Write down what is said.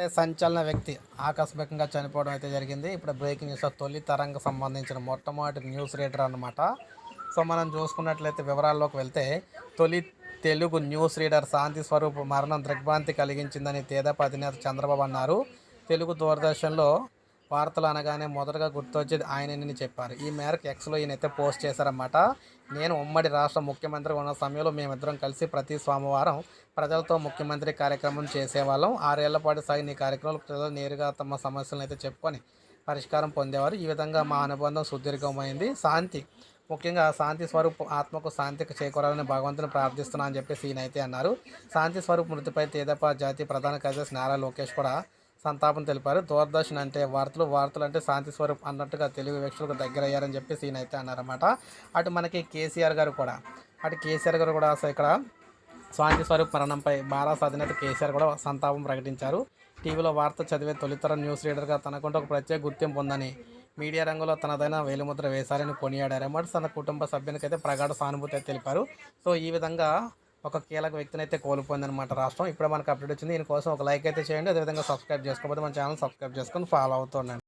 ఇప్పుడే సంచలన వ్యక్తి ఆకస్మికంగా చనిపోవడం అయితే జరిగింది. ఇప్పుడు బ్రేకింగ్ న్యూస్ తొలి తరంగ సంబంధించిన మొట్టమొదటి న్యూస్ రీడర్ అనమాట సో మనం చూసుకున్నట్లయితే వివరాల్లోకి వెళ్తే తొలి తెలుగు న్యూస్ రీడర్ శాంతి స్వరూప్ మరణం దిగ్భ్రాంతి కలిగించిందని తేదప అధినేత చంద్రబాబు అన్నారు. తెలుగు దూరదర్శన్లో వార్తలు అనగానే మొదటగా గుర్తొచ్చేది ఆయనని చెప్పారు. ఈ మేరకు ఎక్స్లో ఈయనైతే పోస్ట్ చేశారన్నమాట. నేను ఉమ్మడి రాష్ట్ర ముఖ్యమంత్రి ఉన్న సమయంలో మేమిద్దరం కలిసి ప్రతి సోమవారం ప్రజలతో ముఖ్యమంత్రి కార్యక్రమం చేసేవాళ్ళం. ఆరేళ్ళ పాటు సాగిన ఈ కార్యక్రమంలో ప్రజలు నేరుగా తమ సమస్యలను అయితే చెప్పుకొని పరిష్కారం పొందేవారు. ఈ విధంగా మా అనుబంధం సుదీర్ఘమైంది. శాంతి ముఖ్యంగా శాంతి స్వరూప్ ఆత్మకు శాంతికి చేకూరాలని భగవంతుని ప్రార్థిస్తున్నా అని చెప్పేసి ఈయన అయితే అన్నారు. శాంతి స్వరూప్ మృతిపై తేదప జాతీయ ప్రధాన కార్యదర్శి నారా లోకేష్ కూడా సంతాపం తెలిపారు. దూరదర్శన్ అంటే వార్తలు వార్తలు అంటే శాంతి స్వరూప్ అన్నట్టుగా తెలుగు వ్యక్తులకు దగ్గరయ్యారని చెప్పి చెప్పేసి ఈయన అయితే అన్నారన్నమాట. అటు మనకి కేసీఆర్ గారు కూడా అటు కేసీఆర్ గారు కూడా అసలు ఇక్కడ శాంతి స్వరూప్ మరణంపై భారత అధినేత కేసీఆర్ కూడా సంతాపం ప్రకటించారు. టీవీలో వార్త చదివే తొలితరం న్యూస్ రీడర్గా తనకుంటూ ఒక ప్రత్యేక గుర్తింపు ఉందని మీడియా రంగంలో తనదైన వేలిముద్ర వేశారని కొనియాడారు. అన్నమాట తన కుటుంబ సభ్యునికైతే ప్రగాఢ సానుభూతి తెలిపారు. సో ఈ విధంగా ఒక కీలక వ్యక్తిని అయితే కోల్పోయిందనమాట రాష్ట్రం. ఇప్పుడే మనకు అప్డేట్ వచ్చింది. దీనికోసం ఒక లైక్ అయితే చేయండి. అదేవిధంగా సబ్స్క్రైబ్ చేసుకోకపోతే మన ఛానల్ సబ్స్క్రైబ్ చేసుకొని ఫాలో అవుతుండండి